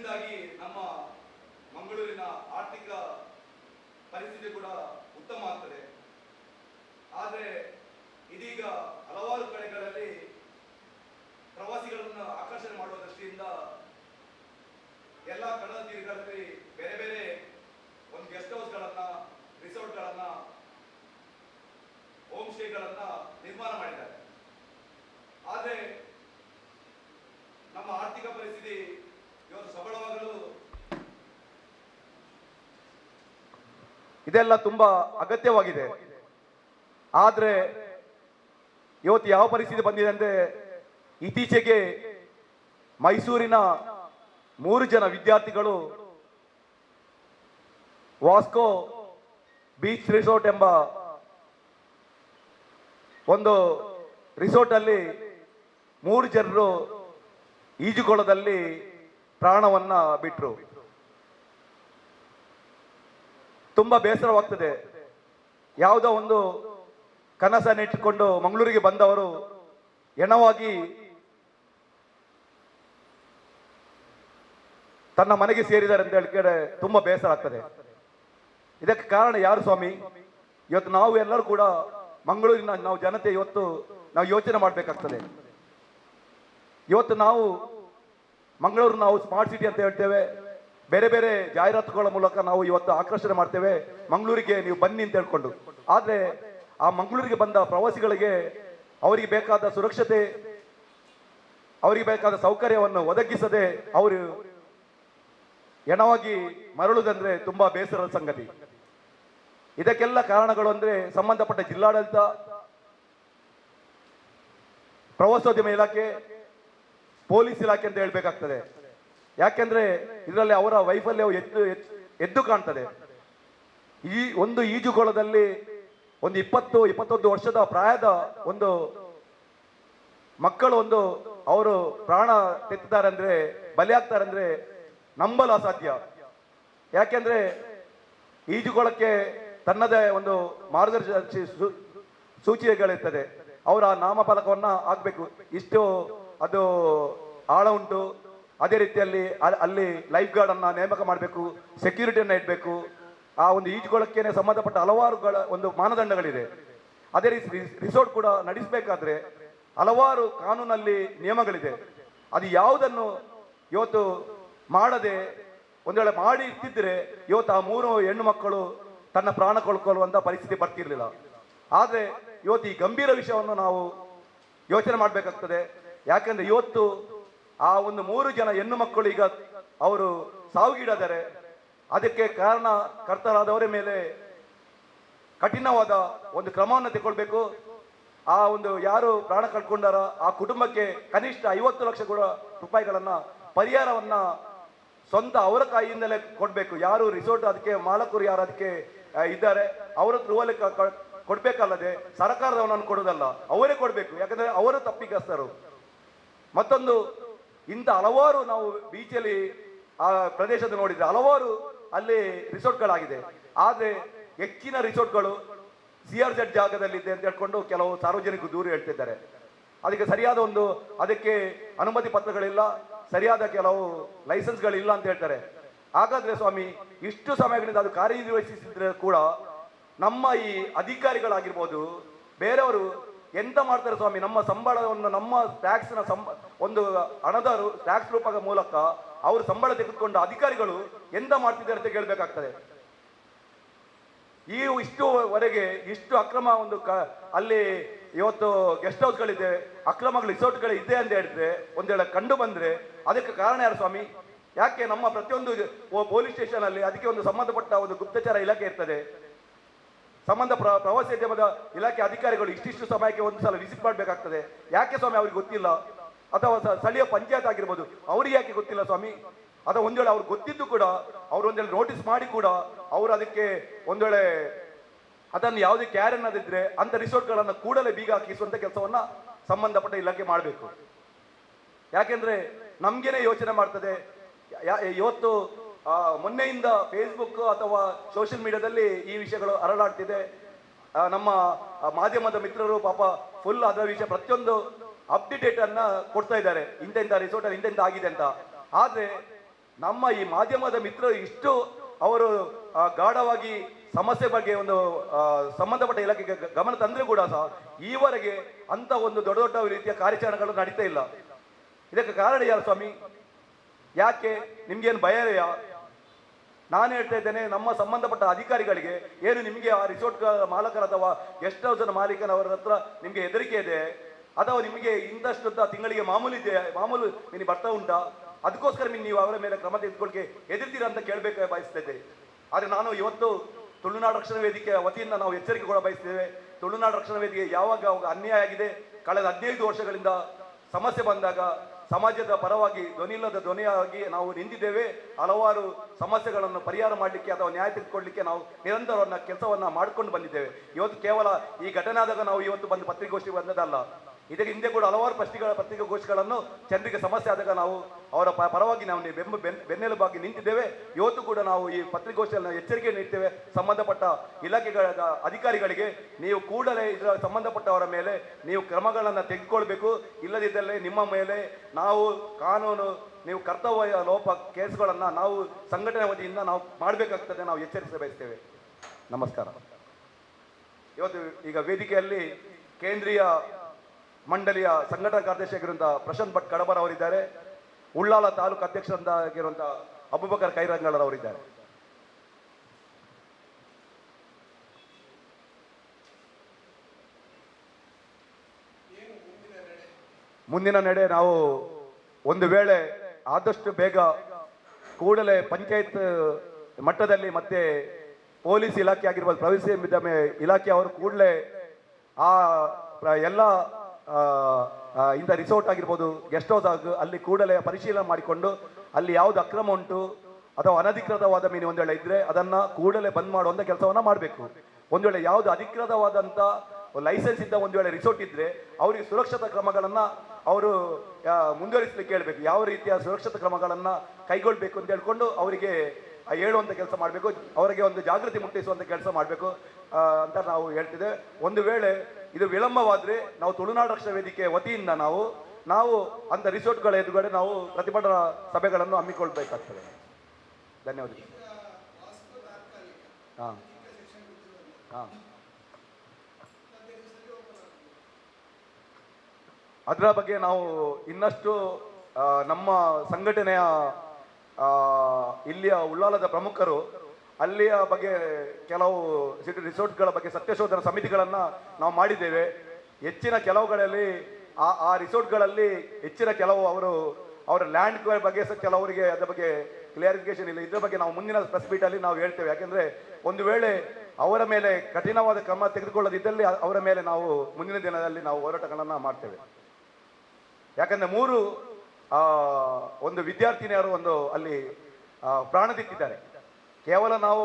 ಅದರಿಂದಾಗಿ ನಮ್ಮ ಮಂಗಳೂರಿನ ಆರ್ಥಿಕ ಪರಿಸ್ಥಿತಿ ಕೂಡ ಉತ್ತಮ ಆಗ್ತದೆ. ಆದರೆ ಇದೀಗ ಹಲವಾರು ಕಡೆಗಳಲ್ಲಿ ಪ್ರವಾಸಿಗಳನ್ನು ಆಕರ್ಷಣೆ ಮಾಡುವ ದೃಷ್ಟಿಯಿಂದ ಎಲ್ಲ ಕಡಲ ತೀರಗಳಲ್ಲಿ ಬೇರೆ ಬೇರೆ ಒಂದು ಗೆಸ್ಟ್ ಹೌಸ್ಗಳನ್ನ, ರಿಸಾರ್ಟ್ಗಳನ್ನ, ಹೋಮ್ ಸ್ಟೇಗಳನ್ನ ನಿರ್ಮಾಣ ಮಾಡಿದ್ದಾರೆ ಆದರೆ ನಮ್ಮ ಆರ್ಥಿಕ ಪರಿಸ್ಥಿತಿ ಇವತ್ತು ಸಬಳವಾಗಲು ಇದೆಲ್ಲ ತುಂಬಾ ಅಗತ್ಯವಾಗಿದೆ. ಆದರೆ ಇವತ್ತು ಯಾವ ಪರಿಸ್ಥಿತಿ ಬಂದಿದೆ ಅಂದ್ರೆ ಇತ್ತೀಚೆಗೆ ಮೈಸೂರಿನ ಮೂರು ಜನ ವಿದ್ಯಾರ್ಥಿಗಳು ವಾಸ್ಕೋ ಬೀಚ್ ರಿಸೋರ್ಟ್ ಎಂಬ ಒಂದು ರಿಸೋರ್ಟ್ ಅಲ್ಲಿ ಮೂರು ಜನರು ಈಜುಕೊಳದಲ್ಲಿ ಪ್ರಾಣವನ್ನ ಬಿಟ್ರು. ತುಂಬಾ ಬೇಸರವಾಗ್ತದೆ. ಯಾವುದೋ ಒಂದು ಕನಸನ್ನು ಇಟ್ಟುಕೊಂಡು ಮಂಗಳೂರಿಗೆ ಬಂದವರು ಎಣವಾಗಿ ತನ್ನ ಮನೆಗೆ ಸೇರಿದ್ದಾರೆ ಅಂತ ಹೇಳಿಕೆ ತುಂಬಾ ಬೇಸರ ಆಗ್ತದೆ. ಇದಕ್ಕೆ ಕಾರಣ ಯಾರು ಸ್ವಾಮಿ? ಇವತ್ತು ನಾವು ಎಲ್ಲರೂ ಕೂಡ ಮಂಗಳೂರಿನ ನಾವು ಜನತೆ ಇವತ್ತು ನಾವು ಯೋಚನೆ ಮಾಡಬೇಕಾಗ್ತದೆ. ಇವತ್ತು ನಾವು ಮಂಗಳೂರು ನಾವು ಸ್ಮಾರ್ಟ್ ಸಿಟಿ ಅಂತ ಹೇಳ್ತೇವೆ. ಬೇರೆ ಬೇರೆ ಜಾಹೀರಾತುಗಳ ಮೂಲಕ ನಾವು ಇವತ್ತು ಆಕರ್ಷಣೆ ಮಾಡ್ತೇವೆ. ಮಂಗಳೂರಿಗೆ ನೀವು ಬನ್ನಿ ಅಂತ ಹೇಳ್ಕೊಂಡು. ಆದರೆ ಆ ಮಂಗಳೂರಿಗೆ ಬಂದ ಪ್ರವಾಸಿಗಳಿಗೆ ಅವರಿಗೆ ಬೇಕಾದ ಸುರಕ್ಷತೆ, ಅವರಿಗೆ ಬೇಕಾದ ಸೌಕರ್ಯವನ್ನು ಒದಗಿಸದೆ ಅವರು ಎಣವಾಗಿ ಮರಳುದಂದ್ರೆ ತುಂಬಾ ಬೇಸರದ ಸಂಗತಿ. ಇದಕ್ಕೆಲ್ಲ ಕಾರಣಗಳು ಅಂದ್ರೆ ಸಂಬಂಧಪಟ್ಟ ಜಿಲ್ಲಾಡಳಿತ, ಪ್ರವಾಸೋದ್ಯಮ ಇಲಾಖೆ, ಪೊಲೀಸ್ ಇಲಾಖೆ ಅಂತ ಹೇಳ್ಬೇಕಾಗ್ತದೆ. ಯಾಕೆಂದ್ರೆ ಇದರಲ್ಲಿ ಅವರ ವೈಫಲ್ಯವು ಎದ್ದು ಎದ್ದು- ಕಾಣ್ತದೆ. ಈ ಒಂದು ಈಜುಕೊಳದಲ್ಲಿ ಒಂದು ಇಪ್ಪತ್ತು, ಇಪ್ಪತ್ತೊಂದು ವರ್ಷದ ಪ್ರಾಯದ ಒಂದು ಮಕ್ಕಳು ಒಂದು ಅವರು ಪ್ರಾಣ ತೆತ್ತಿದ್ದಾರೆ ಅಂದ್ರೆ ಬಲಿಯಾಗ್ತಾರೆ ಅಂದ್ರೆ ನಂಬಲು ಅಸಾಧ್ಯ. ಯಾಕೆಂದ್ರೆ ಈಜುಕೊಳಕ್ಕೆ ತನ್ನದೇ ಒಂದು ಮಾರ್ಗದರ್ಶಿ ಸೂಚಿಗಳಿರ್ತದೆ ಅವರ ನಾಮಫಲಕವನ್ನ ಹಾಕ್ಬೇಕು. ಇಷ್ಟು ಅದು ಆಳ ಉಂಟು ಅದೇ ರೀತಿಯಲ್ಲಿ ಅಲ್ಲಿ ಲೈಫ್ ಗಾರ್ಡ್ ಅನ್ನ ನೇಮಕ ಮಾಡಬೇಕು ಸೆಕ್ಯೂರಿಟಿಯನ್ನು ಇಡಬೇಕು. ಆ ಒಂದು ಈಜುಕೊಳಕ್ಕೆ ಸಂಬಂಧಪಟ್ಟ ಹಲವಾರುಗಳ ಒಂದು ಮಾನದಂಡಗಳಿದೆ. ಅದೇ ರೀತಿ ರಿಸೋರ್ಟ್ ಕೂಡ ನಡೆಸಬೇಕಾದ್ರೆ ಹಲವಾರು ಕಾನೂನಲ್ಲಿ ನಿಯಮಗಳಿದೆ. ಅದು ಯಾವುದನ್ನು ಇವತ್ತು ಮಾಡದೆ ಒಂದು ವೇಳೆ ಮಾಡಿ ಇರ್ತಿದ್ರೆ ಇವತ್ತು ಆ ಮೂರು ಹೆಣ್ಣು ಮಕ್ಕಳು ತನ್ನ ಪ್ರಾಣ ಕೊಳ್ಕೊಳ್ಳುವಂಥ ಪರಿಸ್ಥಿತಿ ಬರ್ತಿರ್ಲಿಲ್ಲ. ಆದರೆ ಇವತ್ತು ಈ ಗಂಭೀರ ವಿಷಯವನ್ನು ನಾವು ಯೋಚನೆ ಮಾಡಬೇಕಾಗ್ತದೆ. ಯಾಕೆಂದರೆ ಇವತ್ತು ಆ ಒಂದು ಮೂರು ಜನ ಹೆಣ್ಣು ಮಕ್ಕಳು ಈಗ ಅವರು ಸಾವಿಗೀಡಾದರೆ ಅದಕ್ಕೆ ಕಾರಣ ಕರ್ತರಾದವರ ಮೇಲೆ ಕಠಿಣವಾದ ಒಂದು ಕ್ರಮವನ್ನು ತಗೊಳ್ಬೇಕು ಆ ಒಂದು ಯಾರು ಪ್ರಾಣ ಕಳ್ಕೊಂಡಾರ ಆ ಕುಟುಂಬಕ್ಕೆ ಕನಿಷ್ಠ ಐವತ್ತು ಲಕ್ಷ ಕೂಡ ರೂಪಾಯಿಗಳನ್ನ ಪರಿಹಾರವನ್ನ ಸ್ವಂತ ಅವರ ಕೈಯಿಂದಲೇ ಕೊಡ್ಬೇಕು. ಯಾರು ರಿಸೋರ್ಟ್ ಅದಕ್ಕೆ, ಮಾಲಕರು ಯಾರು ಅದಕ್ಕೆ ಇದ್ದಾರೆ, ಅವರ ಥ್ರೂವಲ್ಲಿ ಕೊಡ್ಬೇಕಲ್ಲದೆ ಸರ್ಕಾರದವನನ್ನು ಕೊಡೋದಲ್ಲ ಅವರೇ ಕೊಡ್ಬೇಕು. ಯಾಕಂದ್ರೆ ಅವರು ತಪ್ಪಿಗಸ್ತರು. ಮತ್ತೊಂದು ಇಂಥ ಹಲವಾರು ನಾವು ಬೀಚಲ್ಲಿ ಆ ಪ್ರದೇಶದ ನೋಡಿದ್ರೆ ಹಲವಾರು ಅಲ್ಲಿ ರಿಸೋರ್ಟ್ಗಳಾಗಿದೆ ಆದರೆ ಹೆಚ್ಚಿನ ರಿಸೋರ್ಟ್ಗಳು ಸಿ ಆರ್ ಜೆಡ್ ಜಾಗದಲ್ಲಿದೆ ಅಂತ ಹೇಳ್ಕೊಂಡು ಕೆಲವು ಸಾರ್ವಜನಿಕರು ದೂರು ಹೇಳ್ತಿದ್ದಾರೆ. ಅದಕ್ಕೆ ಸರಿಯಾದ ಒಂದು ಅದಕ್ಕೆ ಅನುಮತಿ ಪತ್ರಗಳಿಲ್ಲ, ಸರಿಯಾದ ಕೆಲವು ಲೈಸೆನ್ಸ್ಗಳಿಲ್ಲ ಅಂತ ಹೇಳ್ತಾರೆ. ಹಾಗಾದ್ರೆ ಸ್ವಾಮಿ, ಇಷ್ಟು ಸಮಯಗಳಿಂದ ಅದು ಕಾರ್ಯನಿರ್ವಹಿಸಿದ್ರೆ ಕೂಡ ನಮ್ಮ ಈ ಅಧಿಕಾರಿಗಳಾಗಿರ್ಬೋದು, ಬೇರೆಯವರು ಎಂತ ಮಾಡ್ತಾರೆ ಸ್ವಾಮಿ? ನಮ್ಮ ಸಂಬಳವನ್ನು, ನಮ್ಮ ಟ್ಯಾಕ್ಸ್ನ ಸಂಬ, ಒಂದು ಹಣದ ಟ್ಯಾಕ್ಸ್ ರೂಪದ ಮೂಲಕ ಅವರು ಸಂಬಳ ತೆಗೆದುಕೊಂಡ ಅಧಿಕಾರಿಗಳು ಎಂತ ಮಾಡ್ತಿದ್ದಾರೆ ಅಂತ ಕೇಳಬೇಕಾಗ್ತದೆ. ಈ ಇಷ್ಟುವರೆಗೆ ಇಷ್ಟು ಅಕ್ರಮ ಒಂದು ಕ, ಅಲ್ಲಿ ಇವತ್ತು ಗೆಸ್ಟ್ ಹೌಸ್ಗಳಿದೆ ಅಕ್ರಮಗಳು, ರಿಸೋರ್ಟ್ಗಳು ಇದೆ ಅಂತ ಹೇಳಿದ್ರೆ ಒಂದೇಳೆ ಕಂಡು ಬಂದ್ರೆ ಅದಕ್ಕೆ ಕಾರಣ ಯಾರು ಸ್ವಾಮಿ? ಯಾಕೆ ನಮ್ಮ ಪ್ರತಿಯೊಂದು ಪೊಲೀಸ್ ಸ್ಟೇಷನ್ ಅಲ್ಲಿ ಅದಕ್ಕೆ ಒಂದು ಸಂಬಂಧಪಟ್ಟ ಒಂದು ಗುಪ್ತಚರ ಇಲಾಖೆ ಇರ್ತದೆ. ಸಂಬಂಧ ಪ್ರ ಪ್ರವಾಸೋದ್ಯಮದ ಇಲಾಖೆ ಅಧಿಕಾರಿಗಳು ಇಷ್ಟಿಷ್ಟು ಸಮಯಕ್ಕೆ ಒಂದು ಸಲ ವಿಸಿಟ್ ಮಾಡಬೇಕಾಗ್ತದೆ. ಯಾಕೆ ಸ್ವಾಮಿ, ಅವ್ರಿಗೆ ಗೊತ್ತಿಲ್ಲ? ಅಥವಾ ಸ್ಥಳೀಯ ಪಂಚಾಯತ್ ಆಗಿರ್ಬೋದು, ಅವ್ರಿಗೆ ಯಾಕೆ ಗೊತ್ತಿಲ್ಲ ಸ್ವಾಮಿ? ಅಥವಾ ಒಂದು ವೇಳೆ ಅವ್ರಿಗೆ ಗೊತ್ತಿದ್ದು ಕೂಡ, ಅವ್ರು ಒಂದೇಳೆ ನೋಟಿಸ್ ಮಾಡಿ ಕೂಡ, ಅವರು ಅದಕ್ಕೆ ಒಂದು ವೇಳೆ ಅದನ್ನು ಯಾವುದೇ ಕ್ಯಾರ್ ಅನ್ನೋದಿದ್ರೆ ಅಂತ ರಿಸೋರ್ಟ್ಗಳನ್ನು ಕೂಡಲೇ ಬೀಗ ಹಾಕಿಸುವಂತ ಕೆಲಸವನ್ನ ಸಂಬಂಧಪಟ್ಟ ಇಲಾಖೆ ಮಾಡಬೇಕು. ಯಾಕೆಂದ್ರೆ ನಮಗೇನೆ ಯೋಚನೆ ಮಾಡ್ತದೆ ಇವತ್ತು ಮೊನ್ನೆಯಿಂದ ಫೇಸ್ಬುಕ್ ಅಥವಾ ಸೋಷಿಯಲ್ ಮೀಡಿಯಾದಲ್ಲಿ ಈ ವಿಷಯಗಳು ಅರಳಾಡ್ತಿದೆ ನಮ್ಮ ಮಾಧ್ಯಮದ ಮಿತ್ರರು ಪಾಪ ಫುಲ್ ಅದರ ವಿಷಯ ಪ್ರತಿಯೊಂದು ಅಪ್ಡೇಟ್ ಅನ್ನ ಕೊಡ್ತಾ ಇದ್ದಾರೆ. ಇಂತೆಂತ ರಿಸೋರ್ಟ್ ಅಲ್ಲಿ ಆಗಿದೆ ಅಂತ. ಆದ್ರೆ ನಮ್ಮ ಈ ಮಾಧ್ಯಮದ ಮಿತ್ರರು ಇಷ್ಟು ಅವರು ಗಾಢವಾಗಿ ಸಮಸ್ಯೆ ಬಗ್ಗೆ ಒಂದು ಸಂಬಂಧಪಟ್ಟ ಇಲಾಖೆಗೆ ಗಮನ ತಂದ್ರೆ ಕೂಡ ಸಹ ಈವರೆಗೆ ಅಂತ ಒಂದು ದೊಡ್ಡ ದೊಡ್ಡ ರೀತಿಯ ಕಾರ್ಯಾಚರಣೆಗಳು ನಡೀತಾ ಇಲ್ಲ. ಇದಕ್ಕೆ ಕಾರಣ ಯಾರು ಸ್ವಾಮಿ? ಯಾಕೆ? ನಿಮ್ಗೇನು ಭಯ ಇದೆಯಾ ನಾನು ಹೇಳ್ತಾ ಇದ್ದೇನೆ, ನಮ್ಮ ಸಂಬಂಧಪಟ್ಟ ಅಧಿಕಾರಿಗಳಿಗೆ, ಏನು ನಿಮಗೆ ಆ ರಿಸೋರ್ಟ್ ಮಾಲಕರ ಅಥವಾ ಗೆಸ್ಟ್ ಹೌಸ್ ಮಾಲೀಕನವರ ಹತ್ರ ನಿಮಗೆ ಹೆದರಿಕೆ ಇದೆ? ಅಥವಾ ನಿಮಗೆ ಇಂದಷ್ಟು ತಿಂಗಳಿಗೆ ಮಾಮೂಲಿ ಇದೆ, ಮಾಮೂಲು ನಿಮಗೆ ಬರ್ತಾ ಉಂಟಾ? ಅದಕ್ಕೋಸ್ಕರ ನೀವು ಅವರ ಮೇಲೆ ಕ್ರಮ ತೆಗೆದುಕೊಳ್ಳಿಕ್ಕೆ ಹೆದರ್ತೀರ ಅಂತ ಕೇಳಬೇಕು ಬಯಸ್ತಿದ್ದೆ ಆದರೆ ನಾನು ಇವತ್ತು ತುಳುನಾಡು ರಕ್ಷಣಾ ವೇದಿಕೆಯ ವತಿಯಿಂದ ನಾವು ಎಚ್ಚರಿಕೆ ಕೂಡ ಬಯಸ್ತೇವೆ ತುಳುನಾಡು ರಕ್ಷಣಾ ವೇದಿಕೆ ಯಾವಾಗ ಅನ್ಯಾಯ ಆಗಿದೆ, ಕಳೆದ ಹದಿನೈದು ವರ್ಷಗಳಿಂದ ಸಮಸ್ಯೆ ಬಂದಾಗ ಸಮಾಜದ ಪರವಾಗಿ ಧ್ವನಿ ಇಲ್ಲದ ಧ್ವನಿಯಾಗಿ ನಾವು ನಿಂತಿದ್ದೇವೆ. ಹಲವಾರು ಸಮಸ್ಯೆಗಳನ್ನು ಪರಿಹಾರ ಮಾಡಲಿಕ್ಕೆ ಅಥವಾ ನ್ಯಾಯ ತೆಗೆದುಕೊಳ್ಳಲಿಕ್ಕೆ ನಾವು ನಿರಂತರವನ್ನ ಕೆಲಸವನ್ನ ಮಾಡಿಕೊಂಡು ಬಂದಿದ್ದೇವೆ. ಇವತ್ತು ಕೇವಲ ಈ ಘಟನೆ ಆದಾಗ ನಾವು ಇವತ್ತು ಬಂದು ಪತ್ರಿಕಾಗೋಷ್ಠಿ ಬಂದದಲ್ಲ ಇದಕ್ಕೆ ಹಿಂದೆ ಕೂಡ ಹಲವಾರು ಪತ್ರಿಕೆಗಳ ಪತ್ರಿಕಾಗೋಷ್ಠಿಗಳನ್ನು ಜನರಿಗೆ ಸಮಸ್ಯೆ ಆದಾಗ ನಾವು ಅವರ ಪರವಾಗಿ ನಾವು ಬೆಂಬ, ಬೆನ್- ಬೆನ್ನೆಲುಬಾಗಿ ನಿಂತಿದ್ದೇವೆ. ಇವತ್ತು ಕೂಡ ನಾವು ಈ ಪತ್ರಿಕಾಗೋಷ್ಠಿಯನ್ನು ಎಚ್ಚರಿಕೆ ನೀಡ್ತೇವೆ. ಸಂಬಂಧಪಟ್ಟ ಇಲಾಖೆಗಳ ಅಧಿಕಾರಿಗಳಿಗೆ ನೀವು ಕೂಡಲೇ ಇದರ ಸಂಬಂಧಪಟ್ಟವರ ಮೇಲೆ ನೀವು ಕ್ರಮಗಳನ್ನು ತೆಗೆದುಕೊಳ್ಬೇಕು. ಇಲ್ಲದಿದ್ದಲ್ಲಿ ನಿಮ್ಮ ಮೇಲೆ ನಾವು ಕಾನೂನು, ನೀವು ಕರ್ತವ್ಯ ಲೋಪ ಕೇಸ್ಗಳನ್ನು ನಾವು ಸಂಘಟನೆ ವತಿಯಿಂದ ನಾವು ಮಾಡಬೇಕಾಗ್ತದೆ ನಾವು ಎಚ್ಚರಿಸ ಬಯಸ್ತೇವೆ ನಮಸ್ಕಾರ. ಇವತ್ತು ಈಗ ವೇದಿಕೆಯಲ್ಲಿ ಕೇಂದ್ರೀಯ ಮಂಡಳಿಯ ಸಂಘಟನಾ ಕಾರ್ಯದರ್ಶಿಯಾಗಿರುವಂತಹ ಪ್ರಶಾಂತ್ ಭಟ್ ಕಡಬರ್ ಅವರಿದ್ದಾರೆ. ಉಳ್ಳಾಲ ತಾಲೂಕು ಅಧ್ಯಕ್ಷರಾಗಿರುವಂತಹ ಅಬುಬಕರ್ ಕೈರಂಗಳರ್ ಅವರಿದ್ದಾರೆ. ಮುಂದಿನ ನಡೆ ನಾವು ಒಂದು ವೇಳೆ ಆದಷ್ಟು ಬೇಗ ಕೂಡಲೇ ಪಂಚಾಯತ್ ಮಟ್ಟದಲ್ಲಿ ಮತ್ತೆ ಪೊಲೀಸ್ ಇಲಾಖೆ ಆಗಿರ್ಬೋದು ಪ್ರವೇಶ ಇಲಾಖೆ ಅವರು ಕೂಡಲೇ ಆ ಎಲ್ಲ ಇಂಥ ರಿಸೋರ್ಟ್ ಆಗಿರ್ಬೋದು ಗೆಸ್ಟ್ ಹೌಸ್ ಆಗ ಅಲ್ಲಿ ಕೂಡಲೇ ಪರಿಶೀಲನೆ ಮಾಡಿಕೊಂಡು ಅಲ್ಲಿ ಯಾವುದು ಅಕ್ರಮ ಉಂಟು ಅಥವಾ ಅನಧಿಕೃತವಾದ ಮೀನು ಒಂದು ವೇಳೆ ಇದ್ರೆ ಅದನ್ನ ಕೂಡಲೇ ಬಂದ್ ಮಾಡುವಂತ ಕೆಲಸವನ್ನ ಮಾಡಬೇಕು. ಒಂದು ವೇಳೆ ಯಾವ್ದು ಅಧಿಕೃತವಾದಂತ ಲೈಸೆನ್ಸ್ ಇದ್ದ ಒಂದು ವೇಳೆ ರಿಸೋರ್ಟ್ ಇದ್ರೆ ಅವರಿಗೆ ಸುರಕ್ಷತಾ ಕ್ರಮಗಳನ್ನ ಅವರು ಮುಂದುವರಿಸಲಿಕ್ಕೆ ಹೇಳ್ಬೇಕು. ಯಾವ ರೀತಿಯ ಸುರಕ್ಷತಾ ಕ್ರಮಗಳನ್ನ ಕೈಗೊಳ್ಬೇಕು ಅಂತ ಹೇಳ್ಕೊಂಡು ಅವರಿಗೆ ಆ, ಹೇಳುವಂತ ಕೆಲಸ ಮಾಡಬೇಕು ಅವರಿಗೆ ಒಂದು ಜಾಗೃತಿ ಮುಟ್ಟಿಸುವಂಥ ಕೆಲಸ ಮಾಡಬೇಕು ಅಂತ ನಾವು ಹೇಳ್ತಿದ್ದೆ ಒಂದು ವೇಳೆ ಇದು ವಿಳಂಬವಾದರೆ ನಾವು ತುಳುನಾಡು ರಕ್ಷಣಾ ವೇದಿಕೆ ವತಿಯಿಂದ ನಾವು ನಾವು ಅಂತ ರಿಸೋರ್ಟ್ಗಳ ಎದುರುಗಡೆ ನಾವು ಪ್ರತಿಭಟನಾ ಸಭೆಗಳನ್ನು ಹಮ್ಮಿಕೊಳ್ಬೇಕಾಗ್ತದೆ. ಧನ್ಯವಾದಗಳು. ಹಾಂ. ಹಾಂ. ಅದರ ಬಗ್ಗೆ ನಾವು ಇನ್ನಷ್ಟು ನಮ್ಮ ಸಂಘಟನೆಯ ಇಲ್ಲಿಯ ಉಳ್ಳಾಲದ ಪ್ರಮುಖರು, ಅಲ್ಲಿಯ ಬಗ್ಗೆ ಕೆಲವು ಸಿಟಿ ರಿಸೋರ್ಟ್ಗಳ ಬಗ್ಗೆ ಸತ್ಯಶೋಧನ ಸಮಿತಿಗಳನ್ನು ನಾವು ಮಾಡಿದ್ದೇವೆ. ಹೆಚ್ಚಿನ ಕೆಲವುಗಳಲ್ಲಿ ಆ ಆ ರಿಸೋರ್ಟ್ಗಳಲ್ಲಿ ಹೆಚ್ಚಿನ ಕೆಲವು ಅವರು, ಅವರ ಲ್ಯಾಂಡ್ ಬಗ್ಗೆ ಸಹ ಕೆಲವರಿಗೆ ಅದರ ಬಗ್ಗೆ ಕ್ಲಿಯರಿಫಿಕೇಶನ್ ಇಲ್ಲ. ಇದ್ರ ಬಗ್ಗೆ ನಾವು ಮುಂದಿನ ಪ್ರೆಸ್ ಮೀಟಲ್ಲಿ ನಾವು ಹೇಳ್ತೇವೆ. ಯಾಕೆಂದರೆ ಒಂದು ವೇಳೆ ಅವರ ಮೇಲೆ ಕಠಿಣವಾದ ಕ್ರಮ ತೆಗೆದುಕೊಳ್ಳದಿದ್ದಲ್ಲಿ ಅವರ ಮೇಲೆ ನಾವು ಮುಂದಿನ ದಿನದಲ್ಲಿ ನಾವು ಹೋರಾಟಗಳನ್ನು ಮಾಡ್ತೇವೆ. ಯಾಕಂದ್ರೆ ಮೂರು ಒಂದು ವಿದ್ಯಾರ್ಥಿನಿಯರು ಒಂದು ಅಲ್ಲಿ ಪ್ರಾಣ ತೆತ್ತಿದ್ದಾರೆ ಕೇವಲ ನಾವು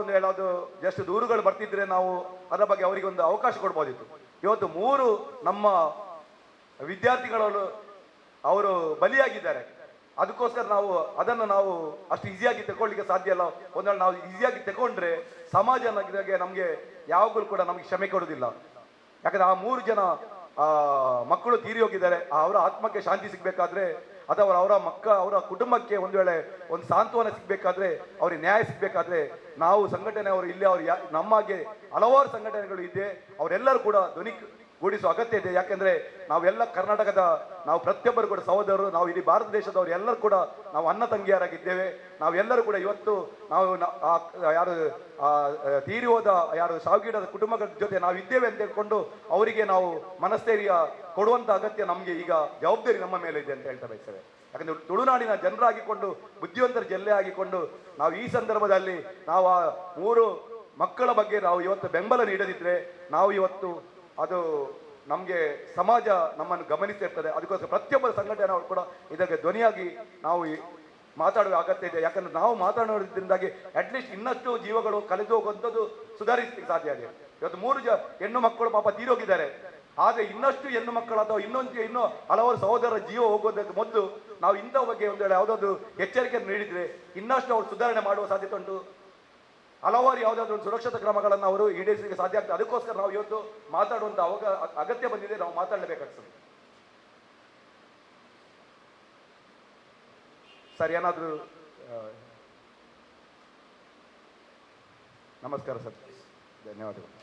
ಒಂದು ಹೇಳೋದು ಜಸ್ಟ್ ದೂರುಗಳು ಬರ್ತಿದ್ರೆ ನಾವು ಅದರ ಬಗ್ಗೆ ಅವರಿಗೆ ಒಂದು ಅವಕಾಶ ಕೊಡ್ಬೋದಿತ್ತು. ಇವತ್ತು ಮೂರು ನಮ್ಮ ವಿದ್ಯಾರ್ಥಿಗಳು ಅವರು ಬಲಿಯಾಗಿದ್ದಾರೆ. ಅದಕ್ಕೋಸ್ಕರ ನಾವು ಅದನ್ನು ನಾವು ಅಷ್ಟು ಈಸಿಯಾಗಿ ತಗೊಳ್ಳಿಕ್ಕೆ ಸಾಧ್ಯ ಇಲ್ಲ. ಒಂದ್ವೇಳೆ ನಾವು ಈಸಿಯಾಗಿ ತಗೊಂಡ್ರೆ ಸಮಾಜ ನಮಗೆ ನಮಗೆ ಯಾವಾಗಲೂ ಕೂಡ ನಮಗೆ ಕ್ಷಮೆ ಕೊಡೋದಿಲ್ಲ ಯಾಕಂದ್ರೆ ಆ ಮೂರು ಜನ ಮಕ್ಕಳು ತೀರಿ ಹೋಗಿದ್ದಾರೆ. ಅವರ ಆತ್ಮಕ್ಕೆ ಶಾಂತಿ ಸಿಗ್ಬೇಕಾದ್ರೆ, ಅಥವಾ ಅವರ ಮಕ್ಕ, ಅವರ ಕುಟುಂಬಕ್ಕೆ ಒಂದು ವೇಳೆ ಒಂದು ಸಾಂತ್ವನ ಸಿಗಬೇಕಾದ್ರೆ, ಅವ್ರಿಗೆ ನ್ಯಾಯ ಸಿಗಬೇಕಾದ್ರೆ, ನಾವು ಸಂಘಟನೆ ಅವರು ಇಲ್ಲಿ ಅವ್ರು ಯಾ ನಮಗೆ ಹಲವಾರು ಸಂಘಟನೆಗಳು ಇದೆ. ಅವರೆಲ್ಲರೂ ಕೂಡ ಧ್ವನಿ ಗೂಡಿಸುವ ಅಗತ್ಯ ಇದೆ. ಯಾಕೆಂದ್ರೆ ನಾವೆಲ್ಲ ಕರ್ನಾಟಕದ ನಾವು ಪ್ರತಿಯೊಬ್ಬರು ಕೂಡ ಸಹೋದರರು, ನಾವು ಇಡೀ ಭಾರತ ದೇಶದವರು ಎಲ್ಲರೂ ಕೂಡ ನಾವು ಅನ್ನ ತಂಗಿಯರಾಗಿದ್ದೇವೆ. ನಾವೆಲ್ಲರೂ ಕೂಡ ಇವತ್ತು ನಾವು ಯಾರು ತೀರಿ ಹೋದ ಯಾರು, ಸಾವಿಗೀಡದ ಕುಟುಂಬಗಳ ಜೊತೆ ನಾವು ಇದ್ದೇವೆ ಅಂತ ಹೇಳ್ಕೊಂಡು ಅವರಿಗೆ ನಾವು ಮನಸ್ಥೈರ್ಯ ಕೊಡುವಂತ ಅಗತ್ಯ ನಮಗೆ ಈಗ ಜವಾಬ್ದಾರಿ ನಮ್ಮ ಮೇಲೆ ಇದೆ ಅಂತ ಹೇಳ್ತಾ ಬಯಸ್ತೇವೆ. ಯಾಕಂದ್ರೆ ತುಳುನಾಡಿನ ಜನರಾಗಿಕೊಂಡು, ಬುದ್ಧಿವಂತರ ಜಿಲ್ಲೆ ಆಗಿಕೊಂಡು ನಾವು ಈ ಸಂದರ್ಭದಲ್ಲಿ ನಾವು ಆ ಮೂರು ಮಕ್ಕಳ ಬಗ್ಗೆ ನಾವು ಇವತ್ತು ಬೆಂಬಲ ನೀಡದಿದ್ರೆ ನಾವು ಇವತ್ತು ಅದು ನಮಗೆ ಸಮಾಜ ನಮ್ಮನ್ನು ಗಮನಿಸಿರ್ತದೆ ಅದಕ್ಕೋಸ್ಕರ ಪ್ರತಿಯೊಬ್ಬರ ಸಂಘಟನೆ ಅವರು ಕೂಡ ಇದಕ್ಕೆ ಧ್ವನಿಯಾಗಿ ನಾವು ಮಾತಾಡುವ ಅಗತ್ಯ ಇದೆ. ಯಾಕಂದ್ರೆ ನಾವು ಮಾತಾಡೋದ್ರಿಂದಾಗಿ ಅಟ್ಲೀಸ್ಟ್ ಇನ್ನಷ್ಟು ಜೀವಗಳು ಕಳೆದು ಹೋಗುವಂಥದ್ದು ಸುಧಾರಿಸಲಿಕ್ಕೆ ಸಾಧ್ಯ ಆಗಿದೆ ಇವತ್ತು ಮೂರು ಜ ಹೆಣ್ಣು ಮಕ್ಕಳು ಪಾಪ ತೀರೋಗಿದ್ದಾರೆ. ಆದರೆ ಇನ್ನಷ್ಟು ಹೆಣ್ಣು ಮಕ್ಕಳು ಅಥವಾ ಇನ್ನೊಂದು ಇನ್ನೂ ಹಲವಾರು ಸಹೋದರರ ಜೀವ ಹೋಗೋದಕ್ಕೆ ಮೊದಲು ನಾವು ಇಂಥ ಬಗ್ಗೆ ಒಂದು ವೇಳೆ ಯಾವುದಾದ್ರು ಎಚ್ಚರಿಕೆಯನ್ನು ನೀಡಿದರೆ ಇನ್ನಷ್ಟು ಅವರು ಸುಧಾರಣೆ ಮಾಡುವ ಸಾಧ್ಯತೆ ಉಂಟು. ಹಲವಾರು ಯಾವುದಾದ್ರೂ ಒಂದು ಸುರಕ್ಷತಾ ಕ್ರಮಗಳನ್ನು ಅವರು ಈಡೇರಿಸಲಿಕ್ಕೆ ಸಾಧ್ಯ ಆಗ್ತದೆ. ಅದಕ್ಕೋಸ್ಕರ ನಾವು ಇವತ್ತು ಮಾತಾಡುವಂಥ ಅವಾಗ ಅಗತ್ಯ ಬಂದಿದೆ, ನಾವು ಮಾತಾಡಲೇಬೇಕಾಗ್ತದೆ. ಸರ್, ಏನಾದರೂ ನಮಸ್ಕಾರ ಸರ್. ಧನ್ಯವಾದಗಳು.